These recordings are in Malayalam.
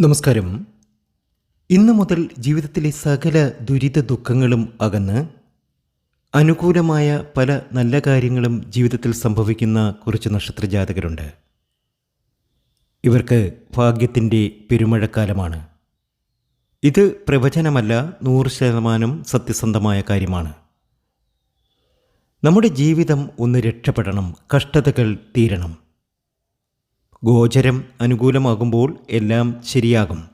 നമസ്കാരം. ഇന്നു മുതൽ ജീവിതത്തിലെ സകല ദുരിത ദുഃഖങ്ങളും അകന്ന് അനുകൂലമായ പല നല്ല കാര്യങ്ങളും ജീവിതത്തിൽ സംഭവിക്കുന്ന കുറച്ച് നക്ഷത്രജാതകരുണ്ട്. ഇവർക്ക് ഭാഗ്യത്തിന്റെ പെരുമഴക്കാലമാണ്. ഇത് പ്രവചനമല്ല നൂറ് ശതമാനം സത്യസന്ധമായ കാര്യമാണ്. നമ്മുടെ ജീവിതം ഒന്ന് രക്ഷപ്പെടണം കഷ്ടതകൾ തീരണം. ഗോചരം അനുകൂലമാകുമ്പോൾ എല്ലാം ശരിയാകും.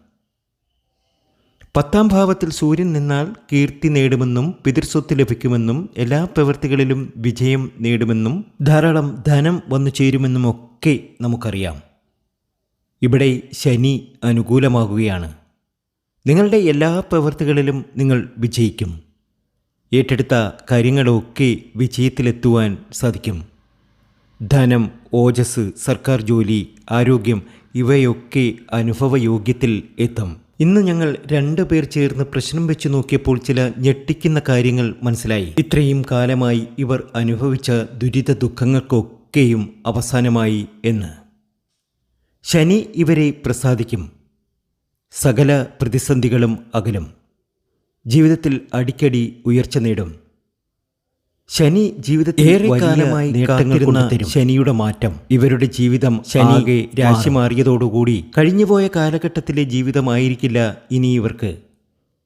പത്താം ഭാവത്തിൽ സൂര്യൻ നിന്നാൽ കീർത്തി നേടുമെന്നും പിതൃസ്വത്ത് ലഭിക്കുമെന്നും എല്ലാ പ്രവൃത്തികളിലും വിജയം നേടുമെന്നും ധാരാളം ധനം വന്നു ചേരുമെന്നും ഒക്കെ നമുക്കറിയാം. ഇവിടെ ശനി അനുകൂലമാകുകയാണ്. നിങ്ങളുടെ എല്ലാ പ്രവൃത്തികളിലും നിങ്ങൾ വിജയിക്കും. ഏറ്റെടുത്ത കാര്യങ്ങളൊക്കെ വിജയത്തിലെത്തുവാൻ സാധിക്കും. ധനം ഓജസ് സർക്കാർ ജോലി ആരോഗ്യം ഇവയൊക്കെ അനുഭവയോഗ്യത്തിൽ എത്തും. ഇന്ന് ഞങ്ങൾ രണ്ടു പേർ ചേർന്ന് പ്രശ്നം വെച്ച് നോക്കിയപ്പോൾ ചില ഞെട്ടിക്കുന്ന കാര്യങ്ങൾ മനസ്സിലായി. ഇത്രയും കാലമായി ഇവർ അനുഭവിച്ച ദുരിത ദുഃഖങ്ങൾക്കൊക്കെയും അവസാനമായി എന്ന്. ശനി ഇവരെ പ്രസാദിക്കും. സകല പ്രതിസന്ധികളും അകലും. ജീവിതത്തിൽ അടിക്കടി ഉയർച്ച നേടും. ശനി ജീവിതത്തിൽ ഏറെ കാലമായി വലിയ കാത്തിരുന്ന ശനിയുടെ മാറ്റം. ഇവരുടെ ജീവിതം ശനി രാശി മാറിയതോടുകൂടി കഴിഞ്ഞുപോയ കാലഘട്ടത്തിലെ ജീവിതമായിരിക്കില്ല ഇനി ഇവർക്ക്.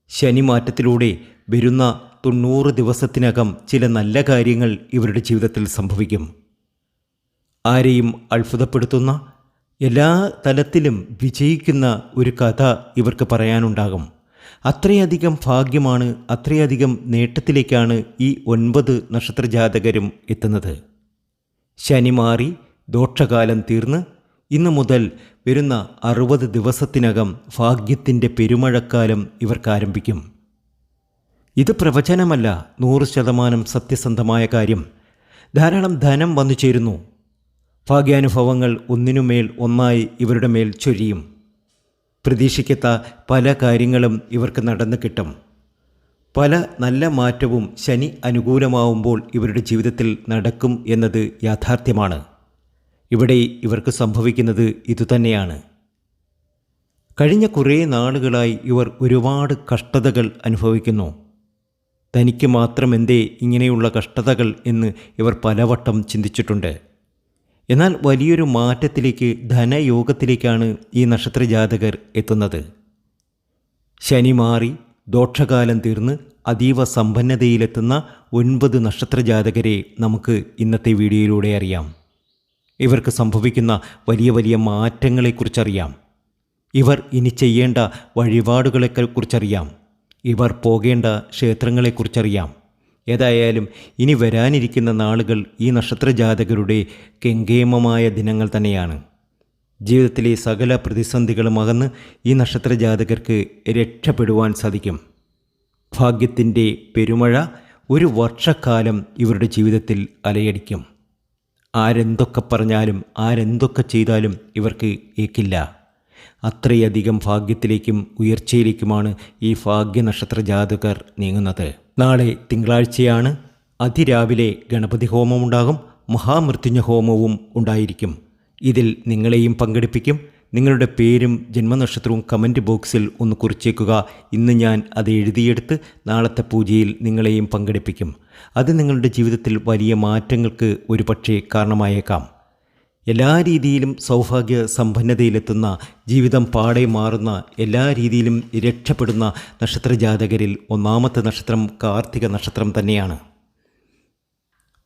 ശനി മാറ്റത്തിലൂടെ വരുന്ന തൊണ്ണൂറ് ദിവസത്തിനകം ചില നല്ല കാര്യങ്ങൾ ഇവരുടെ ജീവിതത്തിൽ സംഭവിക്കും. ആരെയും അത്ഭുതപ്പെടുത്തുന്ന എല്ലാ തലത്തിലും വിജയിക്കുന്ന ഒരു കഥ ഇവർക്ക് പറയാനുണ്ടാകും. അത്രയധികം ഭാഗ്യമാണ് അത്രയധികം നേട്ടത്തിലേക്കാണ് ഈ ഒൻപത് നക്ഷത്രജാതകരും എത്തുന്നത്. ശനി മാറി ദോഷകാലം തീർന്ന് ഇന്നു മുതൽ വരുന്ന അറുപത് ദിവസത്തിനകം ഭാഗ്യത്തിന്റെ പെരുമഴക്കാലം ഇവർക്ക് ആരംഭിക്കും ഇത് പ്രവചനമല്ല നൂറ് ശതമാനം സത്യസന്ധമായ കാര്യം. ധാരാളം ധനം വന്നു ചേരുന്നു ഭാഗ്യാനുഭവങ്ങൾ ഒന്നിനുമേൽ ഒന്നായി ഇവരുടെ മേൽ ചൊരിയും. പ്രതീക്ഷിക്കാത്ത പല കാര്യങ്ങളും ഇവർക്ക് നടന്നു കിട്ടും. പല നല്ല മാറ്റവും ശനി അനുകൂലമാവുമ്പോൾ ഇവരുടെ ജീവിതത്തിൽ നടക്കും എന്നത് യാഥാർത്ഥ്യമാണ്. ഇവിടെ ഇവർക്ക് സംഭവിക്കുന്നത് ഇതുതന്നെയാണ്. കഴിഞ്ഞ കുറേ നാളുകളായി ഇവർ ഒരുപാട് കഷ്ടതകൾ അനുഭവിക്കുന്നു. തനിക്ക് മാത്രം എന്തേ ഇങ്ങനെയുള്ള കഷ്ടതകൾ എന്ന് ഇവർ പലവട്ടം ചിന്തിച്ചിട്ടുണ്ട്. എന്നാൽ വലിയൊരു മാറ്റത്തിലേക്ക് ധനയോഗത്തിലേക്കാണ് ഈ നക്ഷത്ര നക്ഷത്രജാതകർ എത്തുന്നത്. ശനി മാറി ദോഷകാലം തീർന്ന് അതീവ സമ്പന്നതയിലെത്തുന്ന ഒൻപത് നക്ഷത്രജാതകരെ നമുക്ക് ഇന്നത്തെ വീഡിയോയിലൂടെ അറിയാം. ഇവർക്ക് സംഭവിക്കുന്ന വലിയ വലിയ മാറ്റങ്ങളെക്കുറിച്ചറിയാം. ഇവർ ഇനി ചെയ്യേണ്ട വഴിപാടുകളെക്കുറിച്ചറിയാം. ഇവർ പോകേണ്ട ക്ഷേത്രങ്ങളെക്കുറിച്ചറിയാം. ഏതായാലും ഇനി വരാനിരിക്കുന്ന നാളുകൾ ഈ നക്ഷത്രജാതകരുടെ കെങ്കേമമായ ദിനങ്ങൾ തന്നെയാണ്. ജീവിതത്തിലെ സകല പ്രതിസന്ധികളും അകന്ന് ഈ നക്ഷത്രജാതകർക്ക് രക്ഷപ്പെടുവാൻ സാധിക്കും. ഭാഗ്യത്തിന്റെ പെരുമഴ ഒരു വർഷക്കാലം ഇവരുടെ ജീവിതത്തിൽ അലയടിക്കും. ആരെന്തൊക്കെ പറഞ്ഞാലും ആരെന്തൊക്കെ ചെയ്താലും ഇവർക്ക് ഏക്കില്ല. അത്രയധികം ഭാഗ്യത്തിലേക്കും ഉയർച്ചയിലേക്കുമാണ് ഈ ഭാഗ്യനക്ഷത്ര ജാതകർ നീങ്ങുന്നത്. നാളെ തിങ്കളാഴ്ചയാണ് അതിരാവിലെ ഗണപതി ഹോമം ഉണ്ടാകും മഹാമൃത്യുഞ്ജ ഹോമവും ഉണ്ടായിരിക്കും. ഇതിൽ നിങ്ങളെയും പങ്കെടുപ്പിക്കും. നിങ്ങളുടെ പേരും ജന്മനക്ഷത്രവും കമന്റ് ബോക്സിൽ ഒന്ന് കുറിച്ചേക്കുക. ഇന്ന് ഞാൻ അത് എഴുതിയെടുത്ത് നാളത്തെ പൂജയിൽ നിങ്ങളെയും പങ്കെടുപ്പിക്കും. അത് നിങ്ങളുടെ ജീവിതത്തിൽ വലിയ മാറ്റങ്ങൾക്ക് ഒരുപക്ഷേ കാരണമായേക്കാം. എല്ലാ രീതിയിലും സൗഭാഗ്യ സമ്പന്നതയിലെത്തുന്ന ജീവിതം പാടെ മാറുന്ന എല്ലാ രീതിയിലും രക്ഷപ്പെടുന്ന നക്ഷത്രജാതകരിൽ ഒന്നാമത്തെ നക്ഷത്രം കാർത്തിക നക്ഷത്രം തന്നെയാണ്.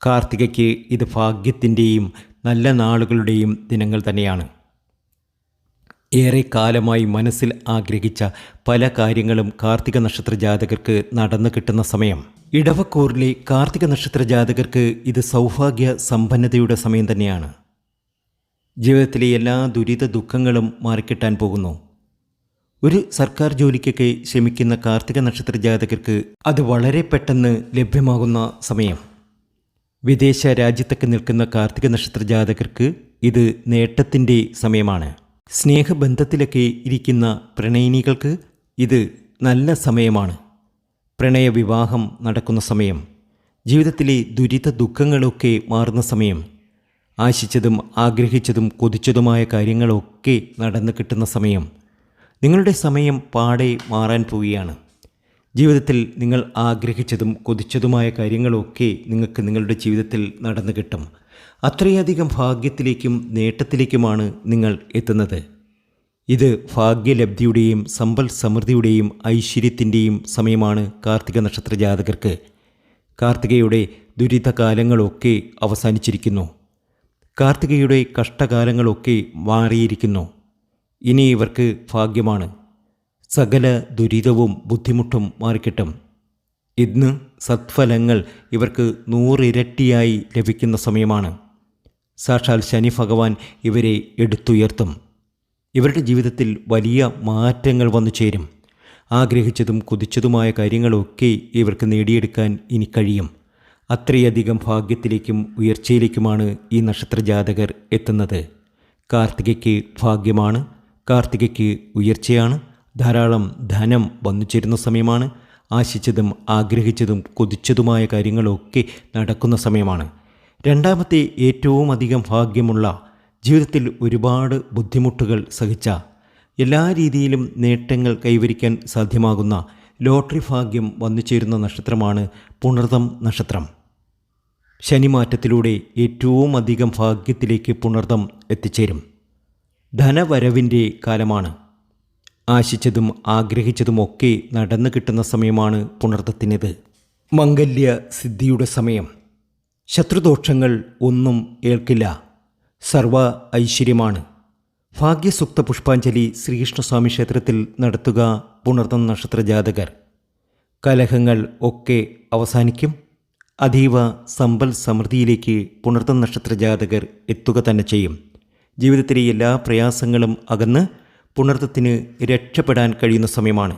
കാർത്തികയ്ക്ക് ഇത് ഭാഗ്യത്തിന്റെയും നല്ല നാളുകളുടെയും ദിനങ്ങൾ തന്നെയാണ്. ഏറെ കാലമായി മനസ്സിൽ ആഗ്രഹിച്ച പല കാര്യങ്ങളും കാർത്തിക നക്ഷത്ര ജാതകർക്ക് നടന്നു കിട്ടുന്ന സമയം. ഇടവക്കൂറിലെ കാർത്തിക നക്ഷത്ര ജാതകർക്ക് ഇത് സൗഭാഗ്യ സമ്പന്നതയുടെ സമയം തന്നെയാണ്. ജീവിതത്തിലെ എല്ലാ ദുരിത ദുഃഖങ്ങളും മാറിക്കിട്ടാൻ പോകുന്നു. ഒരു സർക്കാർ ജോലിക്കൊക്കെ ശ്രമിക്കുന്ന കാർത്തിക നക്ഷത്ര ജാതകർക്ക് അത് വളരെ പെട്ടെന്ന് ലഭ്യമാകുന്ന സമയം. വിദേശ രാജ്യത്തൊക്കെ നിൽക്കുന്ന കാർത്തിക നക്ഷത്ര ജാതകർക്ക് ഇത് നേട്ടത്തിന്റെ സമയമാണ്. സ്നേഹബന്ധത്തിലൊക്കെ ഇരിക്കുന്ന പ്രണയിനികൾക്ക് ഇത് നല്ല സമയമാണ്. പ്രണയവിവാഹം നടക്കുന്ന സമയം. ജീവിതത്തിലെ ദുരിത ദുഃഖങ്ങളൊക്കെ മാറുന്ന സമയം. ആശിച്ചതും ആഗ്രഹിച്ചതും കൊതിച്ചതുമായ കാര്യങ്ങളൊക്കെ നടന്നു കിട്ടുന്ന സമയം. നിങ്ങളുടെ സമയം പാടെ മാറാൻ പോവുകയാണ്. ജീവിതത്തിൽ നിങ്ങൾ ആഗ്രഹിച്ചതും കൊതിച്ചതുമായ കാര്യങ്ങളൊക്കെ നിങ്ങൾക്ക് നിങ്ങളുടെ ജീവിതത്തിൽ നടന്നു കിട്ടും. അത്രയധികം ഭാഗ്യത്തിലേക്കും നേട്ടത്തിലേക്കുമാണ് നിങ്ങൾ എത്തുന്നത്. ഇത് ഭാഗ്യലബ്ധിയുടെയും സമ്പൽ സമൃദ്ധിയുടെയും ഐശ്വര്യത്തിന്റെയും സമയമാണ് കാർത്തിക നക്ഷത്ര ജാതകർക്ക്. കാർത്തികയുടെ ദുരിതകാലങ്ങളൊക്കെ അവസാനിച്ചിരിക്കുന്നു. കാർത്തികയുടെ കഷ്ടകാലങ്ങളൊക്കെ മാറിയിരിക്കുന്നു. ഇനി ഇവർക്ക് ഭാഗ്യമാണ്. സകല ദുരിതവും ബുദ്ധിമുട്ടും മാറിക്കിട്ടും. ഇന്ന് സത്ഫലങ്ങൾ ഇവർക്ക് നൂറിരട്ടിയായി ലഭിക്കുന്ന സമയമാണ്. സാക്ഷാൽ ശനി ഭഗവാൻ ഇവരെ എടുത്തുയർത്തും. ഇവരുടെ ജീവിതത്തിൽ വലിയ മാറ്റങ്ങൾ വന്നു ചേരും. ആഗ്രഹിച്ചതും കുതിച്ചതുമായ കാര്യങ്ങളൊക്കെ ഇവർക്ക് നേടിയെടുക്കാൻ ഇനി കഴിയും. അത്രയധികം ഭാഗ്യത്തിലേക്കും ഉയർച്ചയിലേക്കുമാണ് ഈ നക്ഷത്രജാതകർ എത്തുന്നത്. കാർത്തികയ്ക്ക് ഭാഗ്യമാണ് കാർത്തികയ്ക്ക് ഉയർച്ചയാണ് ധാരാളം ധനം വന്നു ചേരുന്ന സമയമാണ് ആശിച്ചതും ആഗ്രഹിച്ചതും കൊതിച്ചതുമായ കാര്യങ്ങളൊക്കെ നടക്കുന്ന സമയമാണ്. രണ്ടാമത്തെ ഏറ്റവും അധികം ഭാഗ്യമുള്ള ജീവിതത്തിൽ ഒരുപാട് ബുദ്ധിമുട്ടുകൾ സഹിച്ച എല്ലാ രീതിയിലും നേട്ടങ്ങൾ കൈവരിക്കാൻ സാധ്യമാകുന്ന ലോട്ടറി ഭാഗ്യം വന്നു ചേരുന്ന നക്ഷത്രമാണ് പുണർതം നക്ഷത്രം. ശനിമാറ്റത്തിലൂടെ ഏറ്റവും അധികം ഭാഗ്യത്തിലേക്ക് പുണർതം എത്തിച്ചേരും. ധനവരവിന്റെ കാലമാണ്. ആശിച്ചതും ആഗ്രഹിച്ചതുമൊക്കെ നടന്നു കിട്ടുന്ന സമയമാണ് പുണർത്തത്തിനത് മംഗല്യ സിദ്ധിയുടെ സമയം. ശത്രുദോഷങ്ങൾ ഒന്നും ഏൽക്കില്ല. സർവ ഐശ്വര്യമാണ്. ഭാഗ്യസുക്ത പുഷ്പാഞ്ജലി ശ്രീകൃഷ്ണസ്വാമി ക്ഷേത്രത്തിൽ നടത്തുക പുണർത്തം നക്ഷത്ര ജാതകർ കലഹങ്ങൾ ഒക്കെ അവസാനിക്കും. അതീവ സമ്പൽ സമൃദ്ധിയിലേക്ക് പുണർത്തം നക്ഷത്ര ജാതകർ എത്തുക തന്നെ ചെയ്യും. ജീവിതത്തിലെ എല്ലാ പ്രയാസങ്ങളും അകന്ന് പുണർത്തത്തിന് രക്ഷപ്പെടാൻ കഴിയുന്ന സമയമാണ്.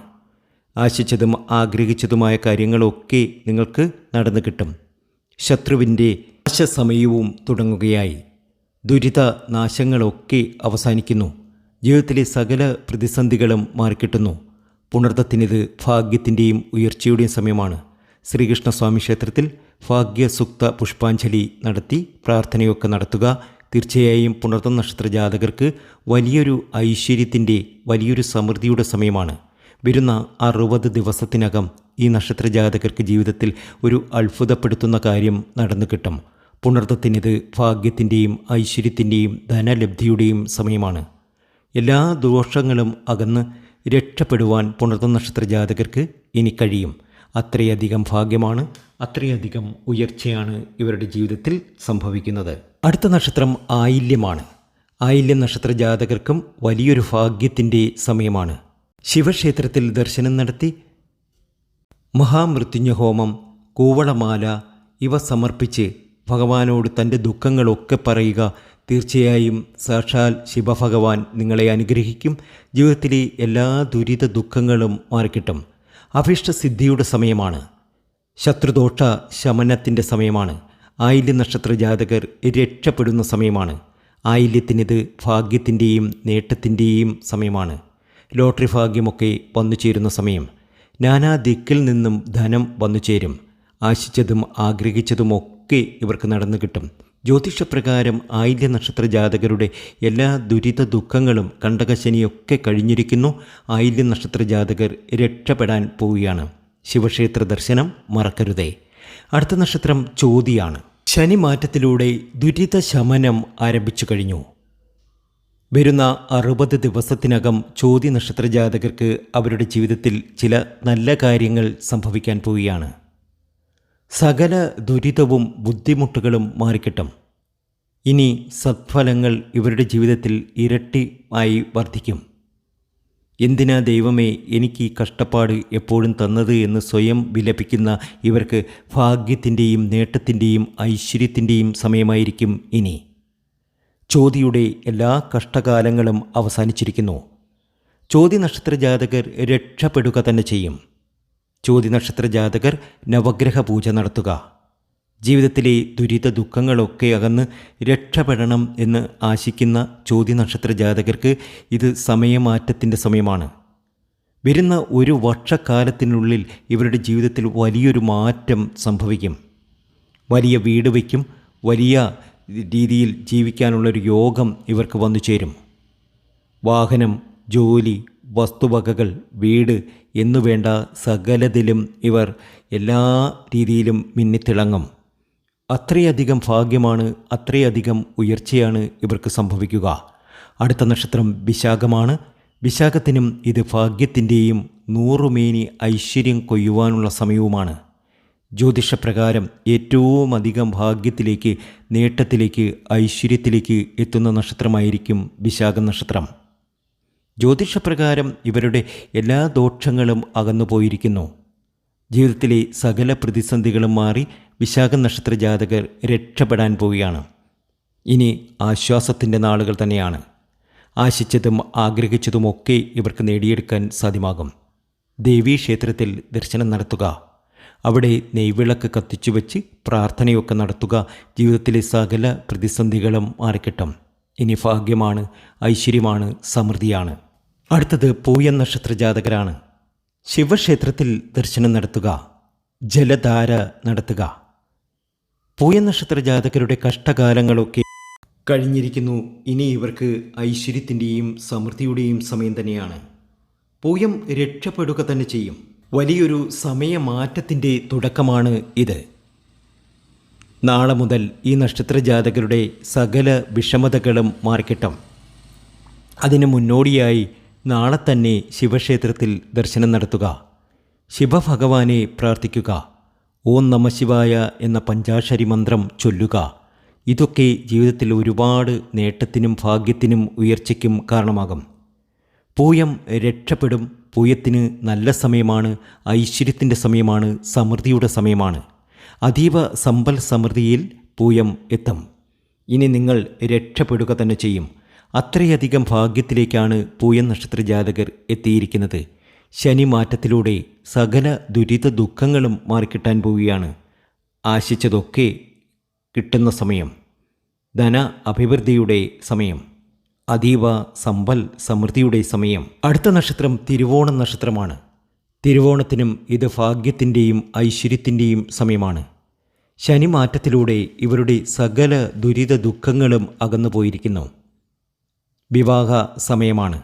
ആശിച്ചതും ആഗ്രഹിച്ചതുമായ കാര്യങ്ങളൊക്കെ നിങ്ങൾക്ക് നടന്നു കിട്ടും. ശത്രുവിന്റെ നാശസമയവും തുടങ്ങുകയായി. ദുരിത നാശങ്ങളൊക്കെ അവസാനിക്കുന്നു. ജീവിതത്തിലെ സകല പ്രതിസന്ധികളും മാറിക്കിട്ടുന്നു. പുണർത്തത്തിനിത് ഭാഗ്യത്തിന്റെയും ഉയർച്ചയുടെയും സമയമാണ്. ശ്രീകൃഷ്ണസ്വാമി ക്ഷേത്രത്തിൽ ഭാഗ്യസുക്ത പുഷ്പാഞ്ജലി നടത്തി പ്രാർത്ഥനയൊക്കെ നടത്തുക. തീർച്ചയായും പുണർത്ത നക്ഷത്ര ജാതകർക്ക് വലിയൊരു ഐശ്വര്യത്തിന്റെ വലിയൊരു സമൃദ്ധിയുടെ സമയമാണ്. വരുന്ന അറുപത് ദിവസത്തിനകം ഈ നക്ഷത്ര ജാതകർക്ക് ജീവിതത്തിൽ ഒരു അത്ഭുതപ്പെടുത്തുന്ന കാര്യം നടന്നു കിട്ടും. പുണർത്തത്തിനിത് ഭാഗ്യത്തിന്റെയും ഐശ്വര്യത്തിന്റെയും ധനലബ്ധിയുടെയും സമയമാണ്. എല്ലാ ദോഷങ്ങളും അകന്ന് രക്ഷപ്പെടുവാൻ പുണർത്ത നക്ഷത്ര ജാതകർക്ക് ഇനി കഴിയും. അത്രയധികം ഭാഗ്യമാണ് അത്രയധികം ഉയർച്ചയാണ് ഇവരുടെ ജീവിതത്തിൽ സംഭവിക്കുന്നത്. അടുത്ത നക്ഷത്രം ആയില്യമാണ്. ആയില്യം നക്ഷത്ര ജാതകർക്കും വലിയൊരു ഭാഗ്യത്തിന്റെ സമയമാണ്. ശിവക്ഷേത്രത്തിൽ ദർശനം നടത്തി മഹാമൃത്യുഞ്ജഹോമം കൂവളമാല ഇവ സമർപ്പിച്ച് ഭഗവാനോട് തന്റെ ദുഃഖങ്ങളൊക്കെ പറയുക തീർച്ചയായും സാക്ഷാൽ ശിവഭഗവാൻ നിങ്ങളെ അനുഗ്രഹിക്കും. ജീവിതത്തിലെ എല്ലാ ദുരിത ദുഃഖങ്ങളും മാറിക്കിട്ടും. അഭിഷ്ടസിദ്ധിയുടെ സമയമാണ്. ശത്രുദോഷ ശമനത്തിന്റെ സമയമാണ്. ആയില്യ നക്ഷത്ര ജാതകർ രക്ഷപ്പെടുന്ന സമയമാണ്. ആയില്യത്തിനിത് ഭാഗ്യത്തിന്റെയും നേട്ടത്തിന്റെയും സമയമാണ്. ലോട്ടറി ഭാഗ്യമൊക്കെ വന്നു ചേരുന്ന സമയം. നാനാ ദിക്കിൽ നിന്നും ധനം വന്നു ചേരും. ആശിച്ചതും ആഗ്രഹിച്ചതുമൊക്കെ ഇവർക്ക് നടന്നു കിട്ടും. ജ്യോതിഷപ്രകാരം ആയില്യ നക്ഷത്ര ജാതകരുടെ എല്ലാ ദുരിത ദുഃഖങ്ങളും കണ്ടകശനിയൊക്കെ കഴിഞ്ഞിരിക്കുന്നു. ആയില്യ നക്ഷത്ര ജാതകർ രക്ഷപ്പെടാൻ പോവുകയാണ്. ശിവക്ഷേത്ര ദർശനം മറക്കരുതേ. അടുത്ത നക്ഷത്രം ചോതിയാണ്. ശനി മാറ്റത്തിലൂടെ ദുരിത ശമനം ആരംഭിച്ചു കഴിഞ്ഞു. വരുന്ന അറുപത് ദിവസത്തിനകം ചോദ്യ നക്ഷത്ര ജാതകർക്ക് അവരുടെ ജീവിതത്തിൽ ചില നല്ല കാര്യങ്ങൾ സംഭവിക്കാൻ പോവുകയാണ്. സകല ദുരിതവും ബുദ്ധിമുട്ടുകളും മാറിക്കിട്ടും. ഇനി സത്ഫലങ്ങൾ ഇവരുടെ ജീവിതത്തിൽ ഇരട്ടി ആയി വർദ്ധിക്കും. എന്തിനാ ദൈവമേ എനിക്ക് ഈ കഷ്ടപ്പാട് എപ്പോഴും തന്നത് എന്ന് സ്വയം വിലപിക്കുന്ന ഇവർക്ക് ഭാഗ്യത്തിന്റെയും നേട്ടത്തിന്റെയും ഐശ്വര്യത്തിന്റെയും സമയമായിരിക്കും ഇനി. ചോതിയുടെ എല്ലാ കഷ്ടകാലങ്ങളും അവസാനിച്ചിരിക്കുന്നു. ചോതി നക്ഷത്ര ജാതകർ രക്ഷപ്പെടുക തന്നെ ചെയ്യും. ചോതി നക്ഷത്ര ജാതകർ നവഗ്രഹ പൂജ നടത്തുക. ജീവിതത്തിലെ ദുരിത ദുഃഖങ്ങളൊക്കെ അകന്ന് രക്ഷപ്പെടണം എന്ന് ആശിക്കുന്ന ചോതി നക്ഷത്ര ജാതകർക്ക് ഇത് സമയമാറ്റത്തിന്റെ സമയമാണ്. വരുന്ന ഒരു വർഷക്കാലത്തിനുള്ളിൽ ഇവരുടെ ജീവിതത്തിൽ വലിയൊരു മാറ്റം സംഭവിക്കും. വലിയ വീട് വയ്ക്കും വലിയ രീതിയിൽ ജീവിക്കാനുള്ളൊരു യോഗം ഇവർക്ക് വന്നു ചേരും. വാഹനം ജോലി വസ്തുവകകൾ വീട് എന്നുവേണ്ട സകലതിലും ഇവർ എല്ലാ രീതിയിലും മിന്നിത്തിളങ്ങും. അത്രയധികം ഭാഗ്യമാണ് അത്രയധികം ഉയർച്ചയാണ് ഇവർക്ക് സംഭവിക്കുക. അടുത്ത നക്ഷത്രം വിശാഖമാണ്. വിശാഖത്തിനും ഇത് ഭാഗ്യത്തിന്റെയും നൂറുമേനി ഐശ്വര്യം കൊയ്യുവാനുള്ള സമയവുമാണ്. ജ്യോതിഷപ്രകാരം ഏറ്റവും അധികം ഭാഗ്യത്തിലേക്ക് നേട്ടത്തിലേക്ക് ഐശ്വര്യത്തിലേക്ക് എത്തുന്ന നക്ഷത്രമായിരിക്കും വിശാഖ നക്ഷത്രം. ജ്യോതിഷപ്രകാരം ഇവരുടെ എല്ലാ ദോഷങ്ങളും അകന്നുപോയിരിക്കുന്നു. ജീവിതത്തിലെ സകല പ്രതിസന്ധികളും മാറി വിശാഖ നക്ഷത്ര ജാതകർ രക്ഷപ്പെടാൻ പോവുകയാണ്. ഇനി ആശ്വാസത്തിന്റെ നാളുകൾ തന്നെയാണ്. ആശിച്ചതും ആഗ്രഹിച്ചതുമൊക്കെ ഇവർക്ക് നേടിയെടുക്കാൻ സാധ്യമാകും. ദേവീ ക്ഷേത്രത്തിൽ ദർശനം നടത്തുക. അവിടെ നെയ്വിളക്ക് കത്തിച്ചു വെച്ച് പ്രാർത്ഥനയൊക്കെ നടത്തുക ജീവിതത്തിലെ സകല പ്രതിസന്ധികളും മാറിക്കിട്ടും. ഇനി ഭാഗ്യമാണ് ഐശ്വര്യമാണ് സമൃദ്ധിയാണ്. അടുത്തത് പൂയം നക്ഷത്ര ജാതകരാണ് ശിവക്ഷേത്രത്തിൽ ദർശനം നടത്തുക ജലധാര നടത്തുക. പൂയ നക്ഷത്ര ജാതകരുടെ കഷ്ടകാലങ്ങളൊക്കെ കഴിഞ്ഞിരിക്കുന്നു. ഇനി ഇവർക്ക് ഐശ്വര്യത്തിന്റെയും സമൃദ്ധിയുടെയും സമയം തന്നെയാണ്. പൂയം രക്ഷപ്പെടുക തന്നെ ചെയ്യും. വലിയൊരു സമയമാറ്റത്തിന്റെ തുടക്കമാണ് ഇത്. നാളെ മുതൽ ഈ നക്ഷത്ര ജാതകരുടെ സകല വിഷമതകളും മാറിക്കിട്ടും. അതിന് മുന്നോടിയായി നാളെ തന്നെ ശിവക്ഷേത്രത്തിൽ ദർശനം നടത്തുക. ശിവഭഗവാനെ പ്രാർത്ഥിക്കുക. ഓം നമ ശിവായ എന്ന പഞ്ചാക്ഷരി മന്ത്രം ചൊല്ലുക. ഇതൊക്കെ ജീവിതത്തിൽ ഒരുപാട് നേട്ടത്തിനും ഭാഗ്യത്തിനും ഉയർച്ചയ്ക്കും കാരണമാകും. പൂയം രക്ഷപ്പെടും. പൂയത്തിന് നല്ല സമയമാണ്. ഐശ്വര്യത്തിന്റെ സമയമാണ്. സമൃദ്ധിയുടെ സമയമാണ്. അതീവ സമ്പൽ സമൃദ്ധിയിൽ പൂയം എത്തും. ഇനി നിങ്ങൾ രക്ഷപ്പെടുക തന്നെ ചെയ്യും. അത്രയധികം ഭാഗ്യത്തിലേക്കാണ് പൂയൻ നക്ഷത്ര ജാതകർ എത്തിയിരിക്കുന്നത്. ശനി മാറ്റത്തിലൂടെ സകല ദുരിത ദുഃഖങ്ങളും മാറിക്കിട്ടാൻ പോവുകയാണ്. ആശിച്ചതൊക്കെ കിട്ടുന്ന സമയം. ധന അഭിവൃദ്ധിയുടെ സമയം. അതീവ സമ്പൽ സമൃദ്ധിയുടെ സമയം. അടുത്ത നക്ഷത്രം തിരുവോണം നക്ഷത്രമാണ്. തിരുവോണത്തിനും ഇത് ഭാഗ്യത്തിന്റെയും ഐശ്വര്യത്തിന്റെയും സമയമാണ്. ശനി മാറ്റത്തിലൂടെ ഇവരുടെ സകല ദുരിത ദുഃഖങ്ങളും അകന്നു പോയിരിക്കുന്നു വിവാഹ സമയമാണ്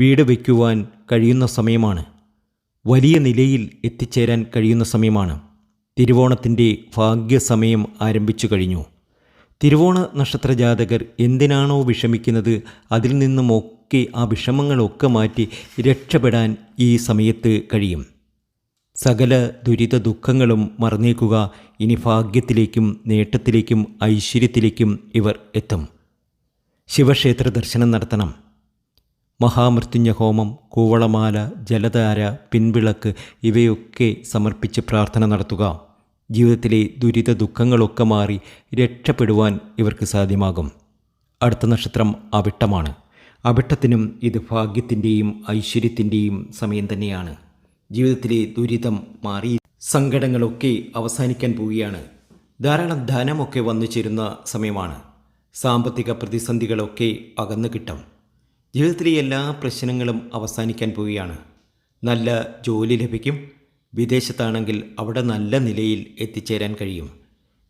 വീട് വയ്ക്കുവാൻ കഴിയുന്ന സമയമാണ്. വലിയ നിലയിൽ എത്തിച്ചേരാൻ കഴിയുന്ന സമയമാണ്. തിരുവോണത്തിന്റെ ഭാഗ്യസമയം ആരംഭിച്ചു കഴിഞ്ഞു. തിരുവോണ നക്ഷത്ര ജാതകർ എന്തിനാണോ വിഷമിക്കുന്നത്? അതിൽ നിന്നുമൊക്കെ ആ വിഷമങ്ങളൊക്കെ മാറ്റി രക്ഷപ്പെടാൻ ഈ സമയത്ത് കഴിയും. സകല ദുരിത ദുഃഖങ്ങളും മറന്നേക്കുക. ഇനി ഭാഗ്യത്തിലേക്കും നേട്ടത്തിലേക്കും ഐശ്വര്യത്തിലേക്കും ഇവർ എത്തും. ശിവക്ഷേത്ര ദർശനം നടത്തണം. മഹാമൃത്യുഞ്ജ ഹോമം കൂവളമാല ജലധാര പിൻവിളക്ക് ഇവയൊക്കെ സമർപ്പിച്ച് പ്രാർത്ഥന നടത്തുക. ജീവിതത്തിലെ ദുരിത ദുഃഖങ്ങളൊക്കെ മാറി രക്ഷപ്പെടുവാൻ ഇവർക്ക് സാധ്യമാകും. അടുത്ത നക്ഷത്രം അവിട്ടമാണ്. അവിട്ടത്തിനും ഇത് ഭാഗ്യത്തിന്റെയും ഐശ്വര്യത്തിന്റെയും സമയം തന്നെയാണ്. ജീവിതത്തിലെ ദുരിതം മാറി സങ്കടങ്ങളൊക്കെ അവസാനിക്കാൻ പോവുകയാണ്. ധാരാളം ധനമൊക്കെ വന്നു ചേരുന്ന സമയമാണ്. സാമ്പത്തിക പ്രതിസന്ധികളൊക്കെ അകന്നു കിട്ടും. ജീവിതത്തിലെ എല്ലാ പ്രശ്നങ്ങളും അവസാനിക്കാൻ പോവുകയാണ്. നല്ല ജോലി ലഭിക്കും. വിദേശത്താണെങ്കിൽ അവിടെ നല്ല നിലയിൽ എത്തിച്ചേരാൻ കഴിയും.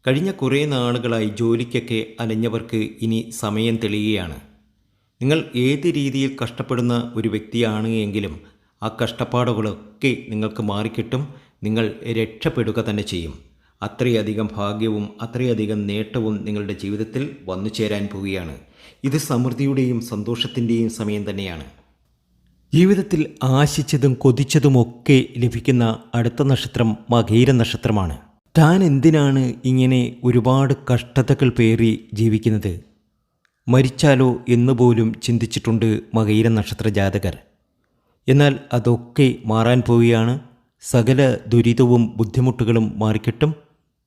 കഴിഞ്ഞ കുറേ നാളുകളായി ജോലിക്കൊക്കെ അലഞ്ഞവർക്ക് ഇനി സമയം തെളിയുകയാണ്. നിങ്ങൾ ഏത് രീതിയിൽ കഷ്ടപ്പെടുന്ന ഒരു വ്യക്തിയാണ് എങ്കിലും ആ കഷ്ടപ്പാടുകളൊക്കെ നിങ്ങൾക്ക് മാറിക്കിട്ടും. നിങ്ങൾ രക്ഷപ്പെടുക തന്നെ ചെയ്യും. അത്രയധികം ഭാഗ്യവും അത്രയധികം നേട്ടവും നിങ്ങളുടെ ജീവിതത്തിൽ വന്നു ചേരാൻ പോവുകയാണ്. ഇത് സമൃദ്ധിയുടെയും സന്തോഷത്തിന്റെയും സമയം തന്നെയാണ്. ജീവിതത്തിൽ ആശിച്ചതും കൊതിച്ചതുമൊക്കെ ലഭിക്കുന്ന അടുത്ത നക്ഷത്രം മകീര നക്ഷത്രമാണ്. താൻ എന്തിനാണ് ഇങ്ങനെ ഒരുപാട് കഷ്ടതകൾ പേറി ജീവിക്കുന്നത്? മരിച്ചാലോ എന്നുപോലും ചിന്തിച്ചിട്ടുണ്ട് മകീര നക്ഷത്ര ജാതകർ. എന്നാൽ അതൊക്കെ മാറാൻ പോവുകയാണ്. സകല ദുരിതവും ബുദ്ധിമുട്ടുകളും മാറിക്കിട്ടും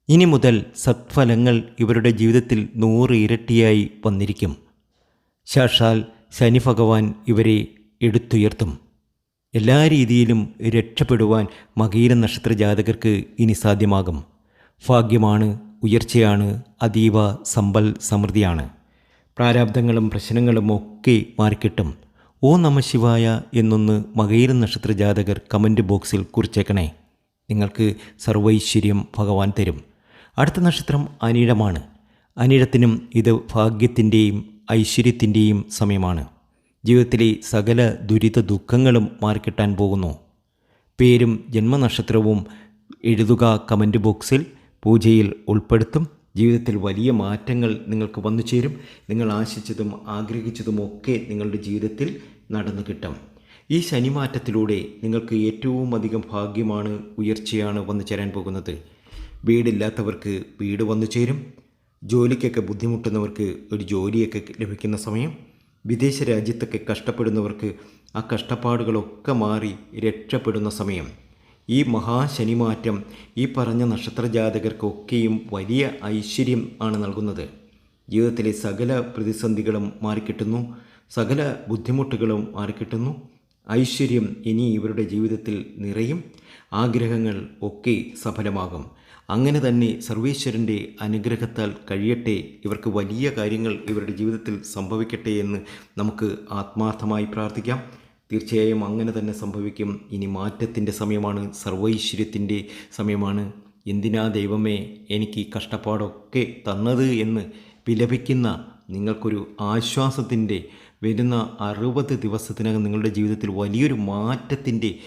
ഇനി മുതൽ സത്ഫലങ്ങൾ ഇവരുടെ ജീവിതത്തിൽ നൂറ് ഇരട്ടിയായി വന്നിരിക്കും. ശാഷാൽ ശനി ഭഗവാൻ ഇവരെ എടുത്തുയർത്തും. എല്ലാ രീതിയിലും രക്ഷപ്പെടുവാൻ മകീര നക്ഷത്ര ജാതകർക്ക് ഇനി സാധ്യമാകും. ഭാഗ്യമാണ് ഉയർച്ചയാണ് അതീവ സമ്പൽ സമൃദ്ധിയാണ്. പ്രാരാബ്ദങ്ങളും പ്രശ്നങ്ങളും ഒക്കെ മാറിക്കിട്ടും. ഓ നമ ശിവായ എന്നൊന്ന് മകീര നക്ഷത്ര ജാതകർ കമന്റ് ബോക്സിൽ കുറിച്ചേക്കണേ. നിങ്ങൾക്ക് സർവൈശ്വര്യം ഭഗവാൻ തരും. അടുത്ത നക്ഷത്രം അനിഴമാണ്. അനിഴത്തിനും ഇത് ഭാഗ്യത്തിന്റെയും ഐശ്വര്യത്തിന്റെയും സമയമാണ്. ജീവിതത്തിലെ സകല ദുരിത ദുഃഖങ്ങളും മാറിക്കിട്ടാൻ പോകുന്നു. പേരും ജന്മനക്ഷത്രവും എഴുതുക കമന്റ് ബോക്സിൽ പൂജയിൽ ഉൾപ്പെടുത്തും. ജീവിതത്തിൽ വലിയ മാറ്റങ്ങൾ നിങ്ങൾക്ക് വന്നു ചേരും. നിങ്ങൾ ആശിച്ചതും ആഗ്രഹിച്ചതുമൊക്കെ നിങ്ങളുടെ ജീവിതത്തിൽ നടന്നു കിട്ടും. ഈ ശനിമാറ്റത്തിലൂടെ നിങ്ങൾക്ക് ഏറ്റവും അധികം ഭാഗ്യമാണ് ഉയർച്ചയാണ് വന്നു ചേരാൻ പോകുന്നത്. വീടില്ലാത്തവർക്ക് വീട് വന്നു ചേരും. ജോലിക്കൊക്കെ ബുദ്ധിമുട്ടുന്നവർക്ക് ഒരു ജോലിയൊക്കെ ലഭിക്കുന്ന സമയം. വിദേശ രാജ്യത്തൊക്കെ കഷ്ടപ്പെടുന്നവർക്ക് ആ കഷ്ടപ്പാടുകളൊക്കെ മാറി രക്ഷപ്പെടുന്ന സമയം. ഈ മഹാശനിമാറ്റം ഈ പറഞ്ഞ നക്ഷത്ര ജാതകർക്കൊക്കെയും വലിയ ഐശ്വര്യം ആണ് നൽകുന്നത്. ജീവിതത്തിലെ സകല പ്രതിസന്ധികളും മാറിക്കിട്ടുന്നു. സകല ബുദ്ധിമുട്ടുകളും മാറിക്കിട്ടുന്നു. ഐശ്വര്യം ഇനി ഇവരുടെ ജീവിതത്തിൽ നിറയും. ആഗ്രഹങ്ങൾ ഒക്കെ സഫലമാകും. അങ്ങനെ തന്നെ സർവേശ്വരന്റെ അനുഗ്രഹത്താൽ കഴിയട്ടെ. ഇവർക്ക് വലിയ കാര്യങ്ങൾ ഇവരുടെ ജീവിതത്തിൽ സംഭവിക്കട്ടെ എന്ന് നമുക്ക് ആത്മാർത്ഥമായി പ്രാർത്ഥിക്കാം. തീർച്ചയായും അങ്ങനെ തന്നെ സംഭവിക്കും. ഇനി മാറ്റത്തിന്റെ സമയമാണ് സർവൈശ്വര്യത്തിന്റെ സമയമാണ്. എന്തിനാ ദൈവമേ എനിക്ക് ഈ കഷ്ടപ്പാടൊക്കെ തന്നത് എന്ന് വിലപിക്കുന്ന നിങ്ങൾക്കൊരു ആശ്വാസത്തിന്റെ വരുന്ന അറുപത് ദിവസത്തിനകം നിങ്ങളുടെ ജീവിതത്തിൽ വലിയൊരു മാറ്റത്തിന്റെ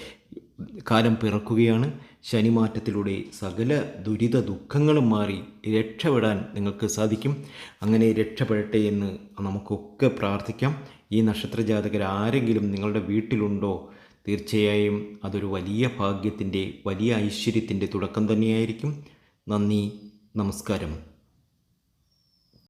കാലം പിറക്കുകയാണ്. ശനിമാറ്റത്തിലൂടെ സകല ദുരിത ദുഃഖങ്ങളും മാറി രക്ഷപ്പെടാൻ നിങ്ങൾക്ക് സാധിക്കും. അങ്ങനെ രക്ഷപ്പെടട്ടെ എന്ന് നമുക്കൊക്കെ പ്രാർത്ഥിക്കാം. ഈ നക്ഷത്ര ജാതകർ ആരെങ്കിലും നിങ്ങളുടെ വീട്ടിലുണ്ടോ? തീർച്ചയായും അതൊരു വലിയ ഭാഗ്യത്തിന്റെ വലിയ ഐശ്വര്യത്തിന്റെ തുടക്കം തന്നെയായിരിക്കും. നന്ദി നമസ്കാരം.